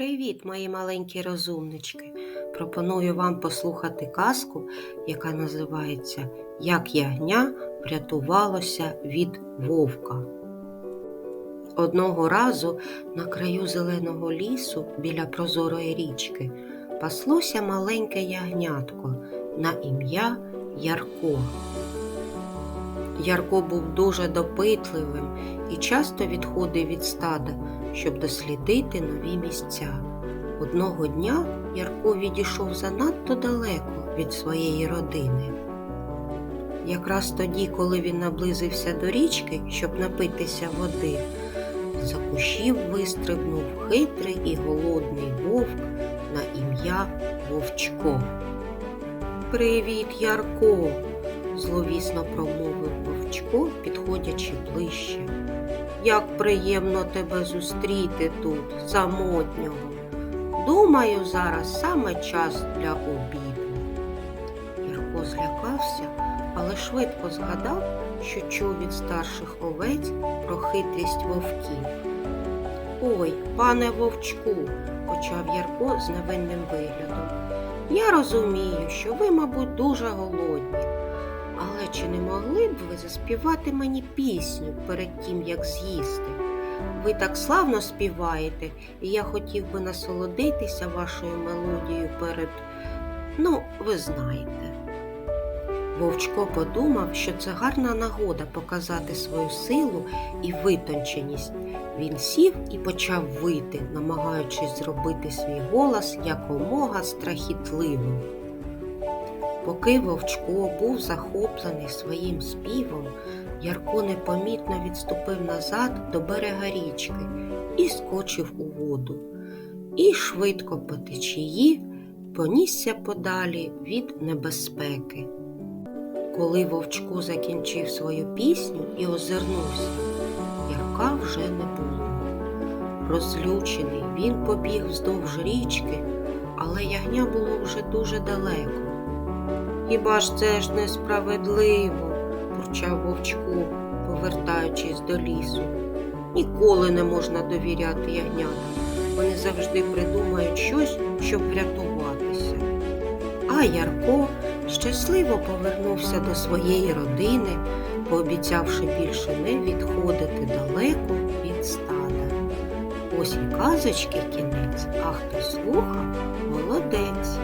Привіт, мої маленькі розумнички! Пропоную вам послухати казку, яка називається Як ягня врятувалося від вовка. Одного разу на краю зеленого лісу біля прозорої річки паслося маленьке ягнятко на ім'я Ярко. Ярко був дуже допитливим і часто відходив від стада, щоб дослідити нові місця. Одного дня Ярко відійшов занадто далеко від своєї родини. Якраз тоді, коли він наблизився до річки, щоб напитися води, за кущів вистрибнув хитрий і голодний вовк на ім'я Вовчко. Привіт, Ярко! Зловісно промовив вовчко, підходячи ближче. Як приємно тебе зустріти тут, самотнього. Думаю, зараз саме час для обіду. Ярко злякався, але швидко згадав, що чув від старших овець про хитрість вовків. Ой, пане вовчку, почав Ярко з невинним виглядом. Я розумію, що ви, мабуть, дуже голодні. Але чи не могли б ви заспівати мені пісню перед тим, як з'їсти? Ви так славно співаєте, і я хотів би насолодитися вашою мелодією перед. Ну, ви знаєте. Вовчко подумав, що це гарна нагода показати свою силу і витонченість. Він сів і почав вити, намагаючись зробити свій голос якомога страхітливим. Поки Вовчко був захоплений своїм співом, Ярко непомітно відступив назад до берега річки і скочив у воду. І швидко по течії понісся подалі від небезпеки. Коли Вовчко закінчив свою пісню і озирнувся, Ярка вже не було. Розлючений, він побіг вздовж річки, але ягня було вже дуже далеко. Хіба ж це ж несправедливо, бурчав вовчко, повертаючись до лісу. Ніколи не можна довіряти ягнятам. Вони завжди придумають щось, щоб врятуватися. А Ярко щасливо повернувся до своєї родини, пообіцявши більше не відходити далеко від стада. Ось і казочки кінець, а хто слухав, молодець.